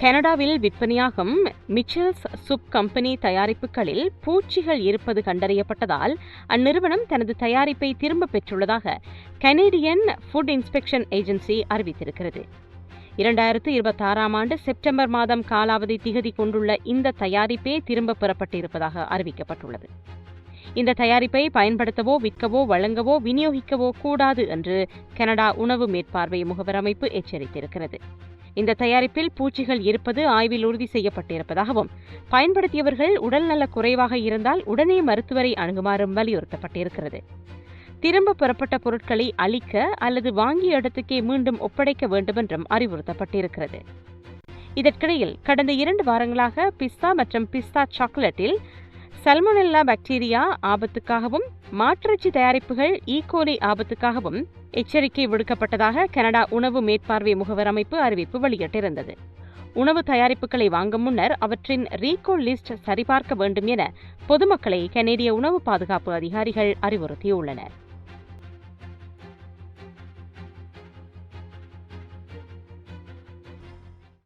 கனடாவில் விற்பனையாகும் மிச்சல்ஸ் சுப் கம்பெனி தயாரிப்புகளில் பூச்சிகள் இருப்பது கண்டறியப்பட்டதால் அந்நிறுவனம் தனது தயாரிப்பை திரும்பப் பெற்றுள்ளதாக கனேடியன் ஃபுட் இன்ஸ்பெக்ஷன் ஏஜென்சி அறிவித்திருக்கிறது. இரண்டாயிரத்து இருபத்தாறாம் ஆண்டு செப்டம்பர் மாதம் காலாவதி திகதி கொண்டுள்ள இந்த தயாரிப்பே திரும்பப் பெறப்பட்டிருப்பதாக அறிவிக்கப்பட்டுள்ளது. இந்த தயாரிப்பை பயன்படுத்தவோ விற்கவோ வழங்கவோ விநியோகிக்கவோ கூடாது என்று கனடா உணவு மேற்பார்வை முகவர் அமைப்பு எச்சரித்திருக்கிறது. இந்த தயாரிப்பில் பூச்சிகள் இருப்பது ஆய்வில் உறுதி செய்யப்பட்டிருப்பதாகவும் பயன்படுத்தியவர்கள் உடல்நல குறைவாக இருந்தால் உடனே மருத்துவரை அணுகுமாறும் வலியுறுத்தப்பட்டிருக்கிறது. திரும்ப பெறப்பட்ட பொருட்களை அழிக்க அல்லது வாங்கிய இடத்துக்கே மீண்டும் ஒப்படைக்க வேண்டுமென்றும் அறிவுறுத்தப்பட்டிருக்கிறது. இதற்கிடையில் கடந்த இரண்டு வாரங்களாக பிஸ்தா மற்றும் பிஸ்தா சாக்லேட்டில் சல்மொனெல்லா பாக்டீரியா ஆபத்துக்காகவும் மாற்றிறைச்சி தயாரிப்புகள் e. ஈகோலி ஆபத்துக்காகவும் எச்சரிக்கை விடுக்கப்பட்டதாக கனடா உணவு மேற்பார்வை முகவர் அமைப்பு அறிவிப்பு வெளியிட்டிருந்தது. உணவு தயாரிப்புகளை வாங்கும் முன்னர் அவற்றின் ரீகோல் லிஸ்ட் சரிபார்க்க வேண்டும் என பொதுமக்களை கனேடிய உணவு பாதுகாப்பு அதிகாரிகள் அறிவுறுத்தியுள்ளனர்.